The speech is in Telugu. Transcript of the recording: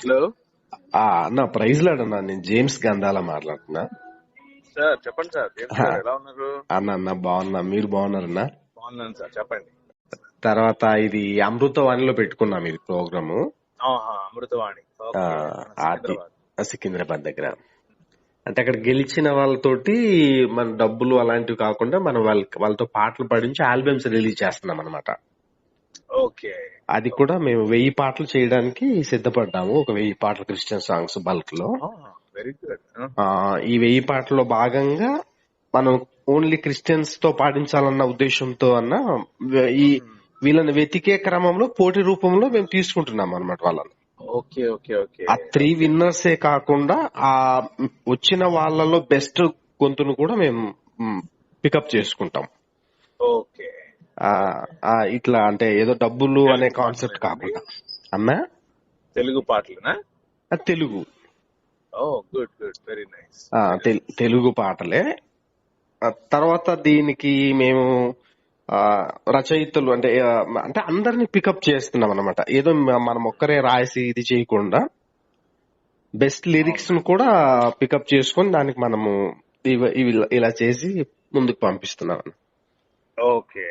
హలో? ఆ అన్న ప్రైజ్ లాడన్నా నేను జేమ్స్ గంధాల మాట్లాడుతున్నా. సార్ చెప్పండి సార్ ఎలా ఉన్నారు? అన్న అన్న బాగున్నా మీరు బాగున్నారన్నా? బాగున్నాను సార్ చెప్పండి. తర్వాత ఇది అమృతవాణిలో పెట్టుకున్నాం ఇది ప్రోగ్రాము. అమృతవాణి. సికింద్రాబాద్. దగ్గర. అంటే అక్కడ గెలిచిన వాళ్ళతోటి మన డబ్బులు అలాంటివి కాకుండా మనం వాళ్ళ వాళ్ళతో పాటలు పాడించి ఆల్బమ్స్ రిలీజ్ చేస్తున్నాం అనమాట అది కూడా మేము వెయ్యి పాటలు చేయడానికి సిద్ధపడ్డాము. ఒక వెయ్యి పాటలు క్రిస్టియన్ సాంగ్స్ బల్క్లో వెరీ గుడ్. ఈ వెయ్యి పాటల్లో భాగంగా మనం ఓన్లీ క్రిస్టియన్స్తో పాటించాలన్న ఉద్దేశంతో అన్న ఈ వీళ్ళని వెతికే క్రమంలో పోటీ రూపంలో మేము తీసుకుంటున్నాం అనమాట వాళ్ళని. Okay okay okay. ఆ త్రీ విన్నర్సే కాకుండా ఆ వచ్చిన వాళ్ళలో బెస్ట్ గొంతును కూడా మేము పికప్ చేసుకుంటాం. ఓకే. ఇట్లా అంటే ఏదో డబ్బులు అనే కాన్సెప్ట్ కాకుండా. అన్నా Telugu పాటలునా? Telugu. Oh good good. Very nice Telugu పాటలే. తర్వాత దీనికి మేము రచయితలు అంటే అంటే అందరిని పికప్ చేస్తున్నాం అనమాట ఏదో మనం ఒక్కరే రాసి ఇది చేయకుండా బెస్ట్ లిరిక్స్ను కూడా పికప్ చేసుకొని దానికి మనము ఇవి ఇలా చేసి ముందుకు పంపిస్తున్నాం ఓకే.